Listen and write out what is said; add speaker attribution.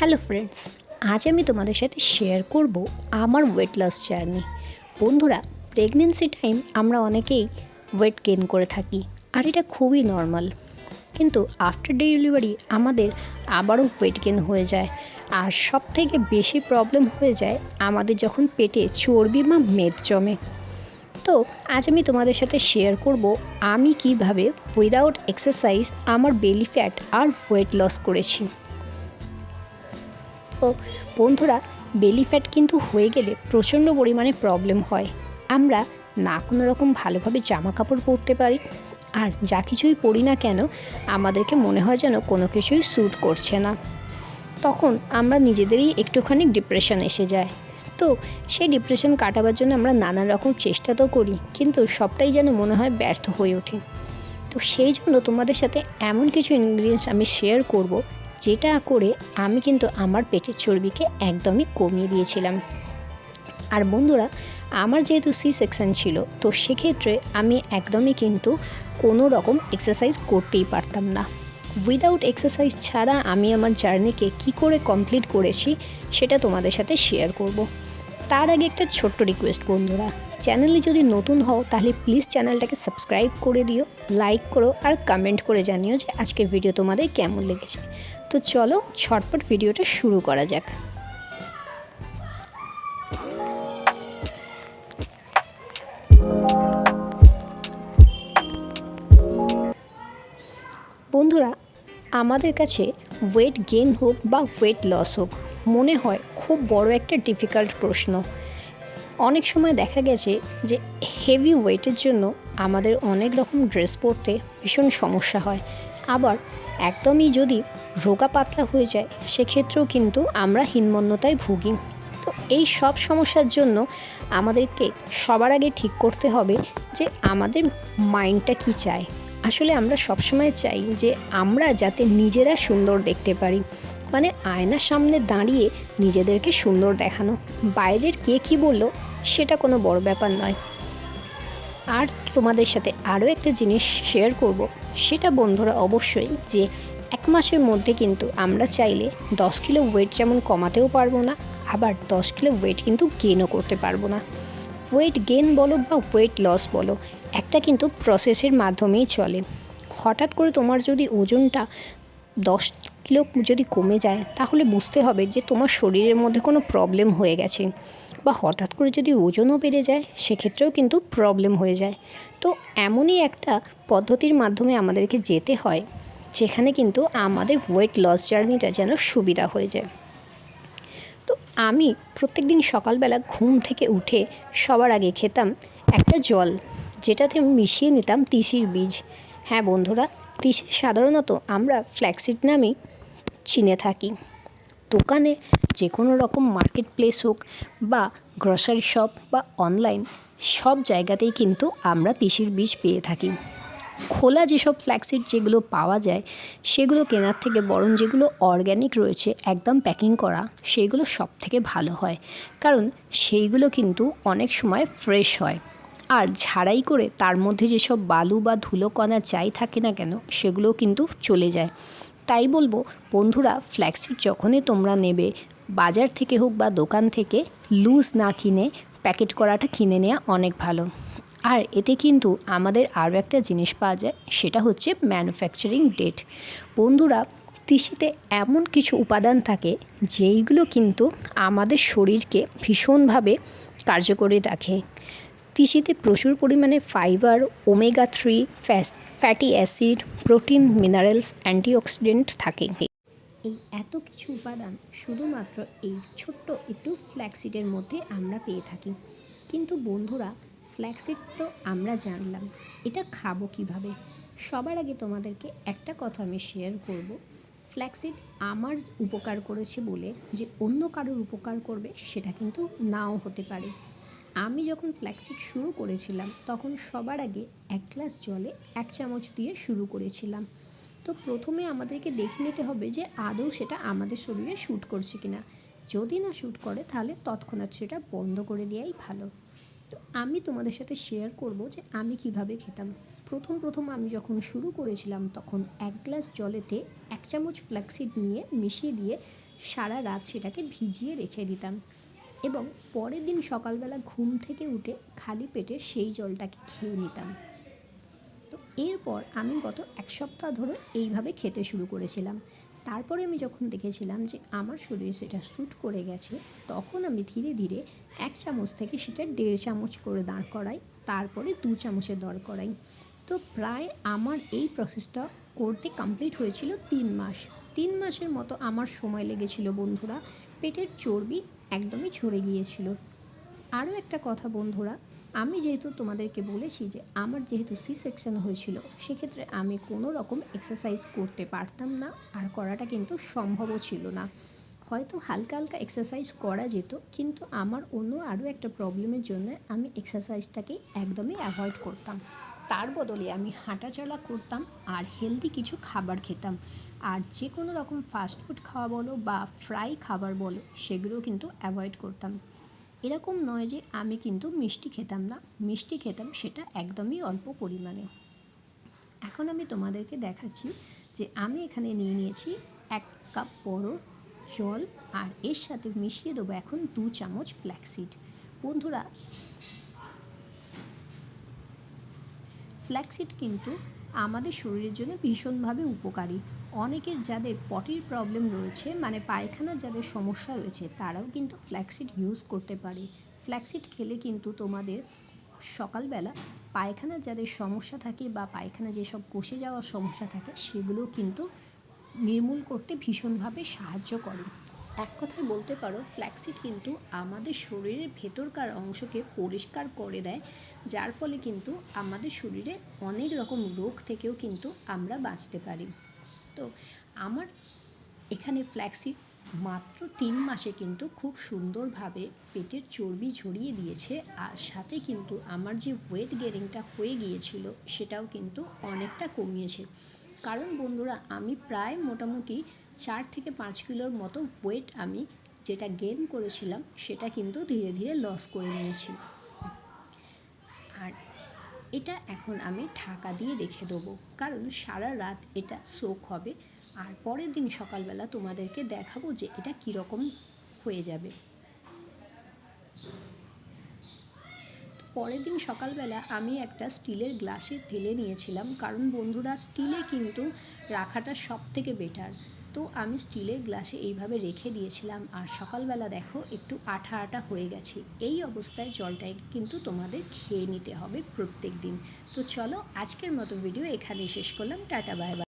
Speaker 1: Hello friends, আজ আমি তোমাদের সাথে শেয়ার করব আমার ওয়েট লস জার্নি বন্ধুরা প্রেগনেন্সি টাইম আমরা অনেকেই ওয়েট গেন করে থাকি, আর এটা খুবই নর্মাল কিন্তু আফটার ডেলিভারি আমাদের আবারও ওয়েট গেন হয়ে যায়, আর সব থেকে বেশি প্রবলেম হয়ে যায় আমাদের যখন পেটে চর্বি বা মেদ জমে। তো, আজ আমি তোমাদের সাথে শেয়ার করব আমি কীভাবে উইদাউট এক্সারসাইজ আমার বেলি ফ্যাট আর ওয়েট লস করেছি। তো বন্ধুরা বেলি ফ্যাট কিন্তু হয়ে গেলে প্রচণ্ড পরিমাণে প্রবলেম হয়। আমরা না কোনো রকম ভালোভাবে জামা কাপড় পরতে পারি। আর যা কিছুই পরি না কেন, আমাদেরকে মনে হয় যেন কোনো কিছুই স্যুট করছে না। তখন আমরা নিজেদেরই একটুখানি ডিপ্রেশন এসে যায়। তো সেই ডিপ্রেশন কাটাবার জন্য আমরা নানা রকম চেষ্টা তো করি, কিন্তু সবটাই যেন মনে হয় ব্যর্থ হয়ে ওঠে। তো সেই জন্য তোমাদের সাথে এমন কিছু ইনগ্রিডিয়েন্টস আমি শেয়ার করব যেটা করে আমি কিন্তু আমার পেটের চর্বিকে একদমই কমিয়ে দিয়েছিলাম। আর বন্ধুরা, আমার যেহেতু সি সেকশন ছিল, তো সেক্ষেত্রে আমি একদমই কিন্তু কোনো রকম এক্সারসাইজ করতেই পারতাম না। উইদাউট এক্সারসাইজ ছাড়া আমি আমার জার্নিকে কি করে কমপ্লিট করেছি, সেটা তোমাদের সাথে শেয়ার করব। তার আগে একটা ছোট্ট রিকোয়েস্ট বন্ধুরা চ্যানেলে যদি নতুন হও, তাহলে প্লিজ চ্যানেলটাকে সাবস্ক্রাইব করে দিও লাইক করো আর কমেন্ট করে জানিও যে আজকের ভিডিও তোমাদের কেমন লেগেছে। তো চলো ছটপট ভিডিওটা শুরু করা যাক। বন্ধুরা, আমাদের কাছে ওয়েট গেন হোক বা ওয়েট লস হোক, মনে হয় খুব বড় একটা ডিফিকাল্ট প্রশ্ন। অনেক সময় দেখা গেছে যে হেভি ওয়েটের জন্য আমাদের অনেক রকম ড্রেস পরতে ভীষণ সমস্যা হয়। আবার একদমই যদি রোগা পাতলা হয়ে যায়, সেক্ষেত্রেও কিন্তু আমরা হীনমন্যতায় ভুগি। তো এই সব সমস্যার জন্য আমাদেরকে সবার আগে ঠিক করতে হবে যে আমাদের মাইন্ডটা কী চায়। আসলে আমরা সবসময় চাই যে আমরা যাতে নিজেরা সুন্দর দেখতে পারি। মানে আয়নার সামনে দাঁড়িয়ে নিজেদেরকে সুন্দর দেখানো। বাইরের কে কী বলল, সেটা কোনো বড় ব্যাপার নয়। আর তোমাদের সাথে আরও একটা জিনিস শেয়ার করব, সেটা বন্ধুরা অবশ্যই যে এক মাসের মধ্যে কিন্তু আমরা চাইলে দশ কিলো ওয়েট যেমন কমাতেও পারব না, আবার দশ কিলো ওয়েট কিন্তু গেনও করতে পারব না। ওয়েট গেন বলো বা ওয়েট লস বলো, একটা কিন্তু প্রসেসের মাধ্যমেই চলে। হঠাৎ করে তোমার যদি ওজনটা দশ কিলো যদি কমে যায়, তাহলে বুঝতে হবে যে তোমার শরীরের মধ্যে কোনো প্রবলেম হয়ে গেছে। বা হঠাৎ করে যদি ওজনও বেড়ে যায়, সেক্ষেত্রেও কিন্তু প্রবলেম হয়ে যায়। তো এমনই একটা পদ্ধতির মাধ্যমে আমাদেরকে যেতে হয়, যেখানে কিন্তু আমাদের ওয়েট লস জার্নিটা যেন সুবিধা হয়ে যায়। তো আমি প্রত্যেক দিন সকালবেলা ঘুম থেকে উঠে সবার আগে খেতাম একটা জল, যেটাতে আমি মিশিয়ে নিতাম তিসির বীজ। হ্যাঁ বন্ধুরা, তিসি সাধারণত আমরা ফ্ল্যাক্সিড নামেই চিনে থাকি। দোকানে যে কোনো রকম মার্কেট প্লেস হোক বা গ্রসারি শপ বা অনলাইন সব জায়গাতেই কিন্তু আমরা তিসির বীজ পেয়ে থাকি। খোলা যেসব ফ্ল্যাক্সিড যেগুলো পাওয়া যায়, সেগুলো কেনার থেকে বরং যেগুলো অর্গ্যানিক রয়েছে, একদম প্যাকিং করা, সেগুলো সব থেকে ভালো হয়। কারণ সেইগুলো কিন্তু অনেক সময় ফ্রেশ হয়। আর ঝাড়াই করে তার মধ্যে যেসব বালু বা ধুলো কণা যাই থাকে না কেন, সেগুলোও কিন্তু চলে যায়। তাই বলব, বন্ধুরা ফ্ল্যাক্সিড যখনই তোমরা নেবে, বাজার থেকে হোক বা দোকান থেকে, লুজ না কিনে, প্যাকেট করাটা কিনে নেওয়া অনেক ভালো। আর এতে কিন্তু আমাদের আরও একটা জিনিস পাওয়া যায়, সেটা হচ্ছে ম্যানুফ্যাকচারিং ডেট বন্ধুরা তিসিতে এমন কিছু উপাদান থাকে, যেইগুলো কিন্তু আমাদের শরীরকে ভীষণভাবে কার্যকরী রাখে। তিসিতে প্রচুর পরিমাণে fibre omega three fatty acid protein minerals antioxidant থাকে। এই এত কিছু উপাদান শুধুমাত্র এই ছোট্ট একটু ফ্ল্যাক্সিডের মধ্যে আমরা পেয়ে থাকি। কিন্তু বন্ধুরা ফ্ল্যাক্সিড তো আমরা জানলাম, এটা খাব কীভাবে? সবার আগে তোমাদেরকে একটা কথা আমি শেয়ার করব। ফ্ল্যাক্সিড আমার উপকার করেছে বলে যে অন্য কারোর উপকার করবে, সেটা কিন্তু নাও হতে পারে। আমি যখন ফ্ল্যাক্সিড শুরু করেছিলাম, তখন সবার আগে এক গ্লাস জলে এক চামচ দিয়ে শুরু করেছিলাম। তো প্রথমে আমাদেরকে দেখে নিতে হবে যে আদৌ সেটা আমাদের শরীরে শ্যুট করছে কিনা। যদি না শ্যুট করে, তাহলে তৎক্ষণাৎ সেটা বন্ধ করে দেওয়াই ভালো। তো আমি তোমাদের সাথে শেয়ার করব যে আমি কীভাবে খেতাম। প্রথম প্রথম আমি যখন শুরু করেছিলাম, তখন এক গ্লাস জলেতে এক চামচ ফ্ল্যাক্সিড নিয়ে মিশিয়ে দিয়ে সারা রাত সেটাকে ভিজিয়ে রেখে দিতাম। এবং পরের দিন সকালবেলা ঘুম থেকে উঠে খালি পেটে সেই জলটাকে খেয়ে নিতাম। তো এরপর আমি গত এক সপ্তাহ ধরে এইভাবে খেতে শুরু করেছিলাম। তারপরে আমি যখন দেখেছিলাম যে আমার শরীরে সেটা স্যুট করে গেছে, তখন আমি ধীরে ধীরে এক চামচ থেকে সেটা দেড় চামচ করে দাঁড় করাই, তারপরে দু চামচে দর করাই। তো প্রায় আমার এই প্রসেসটা করতে কমপ্লিট হয়েছিল তিন মাস। তিন মাসের মতো আমার সময় লেগেছিল বন্ধুরা। পেটের চর্বি একদমই ঝরে গিয়েছিল। আরও একটা কথা, বন্ধুরা, আমি যেহেতু তোমাদেরকে বলেছি যে আমার যেহেতু সি সেকশন হয়েছিল, সেক্ষেত্রে আমি কোনো রকম এক্সারসাইজ করতে পারতাম না আর করাটা কিন্তু সম্ভবও ছিল না। হয়তো হালকা হালকা এক্সারসাইজ করা যেত, কিন্তু আমার অন্য আরও একটা প্রবলেমের জন্য আমি এক্সারসাইজটাকে একদমই অ্যাভয়েড করতাম। তার বদলে আমি হাঁটাচলা করতাম আর হেলদি কিছু খাবার খেতাম। আর যে কোনো রকম ফাস্টফুড খাওয়া বলো বা ফ্রাই খাবার বলো সেগুলো কিন্তু অ্যাভয়েড করতাম। এরকম নয় যে আমি কিন্তু মিষ্টি খেতাম না। মিষ্টি খেতাম সেটা একদমই অল্প পরিমাণে। এখন আমি তোমাদেরকে দেখাচ্ছি যে আমি এখানে নিয়ে নিয়েছি এক কাপ বড় জল, আর এর সাথে মিশিয়ে দেবো এখন দু চামচ ফ্ল্যাক্সিড বন্ধুরা ফ্ল্যাক্সিড কিন্তু আমাদের শরীরের জন্য ভীষণভাবে উপকারী। অনেকের যাদের পটির প্রবলেম রয়েছে মানে পায়খানার যাদের সমস্যা রয়েছে, তারাও কিন্তু ফ্ল্যাক্সিড ইউজ করতে পারে। ফ্ল্যাক্সিড খেলে কিন্তু তোমাদের সকালবেলা পায়খানার যাদের সমস্যা থাকে বা পায়খানা যেসব কষে যাওয়ার সমস্যা থাকে, সেগুলো কিন্তু নির্মূল করতে ভীষণভাবে সাহায্য করে। এক কথায় বলতে পারো ফ্ল্যাক্সিড কিন্তু আমাদের শরীরের ভেতরকার অংশকে পরিষ্কার করে দেয়। যার ফলে কিন্তু আমাদের শরীরে অনেক রকম রোগ থেকেও কিন্তু আমরা বাঁচতে পারি। তো আমার এখানে ফ্ল্যাক্সিড মাত্র তিন মাসে কিন্তু খুব সুন্দরভাবে পেটের চর্বি ঝরিয়ে দিয়েছে। আর সাথে কিন্তু আমার যে ওয়েট গেরিংটা হয়ে গিয়েছিল, সেটাও কিন্তু অনেকটা কমিয়েছে। কারণ বন্ধুরা, আমি প্রায় মোটামুটি চার থেকে পাঁচ কিলোর মতো ওয়েট আমি যেটা গেন করেছিলাম, সেটা কিন্তু ধীরে ধীরে লস করে নিয়েছি। আর এটা এখন আমি ঢাকা দিয়ে রেখে দেবো, কারণ সারা রাত এটা সোক হবে। আর পরের দিন সকালবেলা তোমাদেরকে দেখাবো যে এটা কীরকম হয়ে যাবে। পরের দিন সকালবেলা আমি একটা স্টিলের গ্লাসে ঢেলে নিয়েছিলাম। কারণ বন্ধুরা, স্টিলে কিন্তু রাখাটা সব থেকে বেটার তো আমি স্টিলের গ্লাসে এইভাবে রেখে দিয়েছিলাম। আর সকালবেলা দেখো, একটু আঠা আঠা হয়ে গেছে। এই অবস্থায় জলটাই কিন্তু তোমাদের খেয়ে নিতে হবে প্রত্যেক দিন তো চলো, আজকের মতো ভিডিও এখানেই শেষ করলাম। Tata bye bye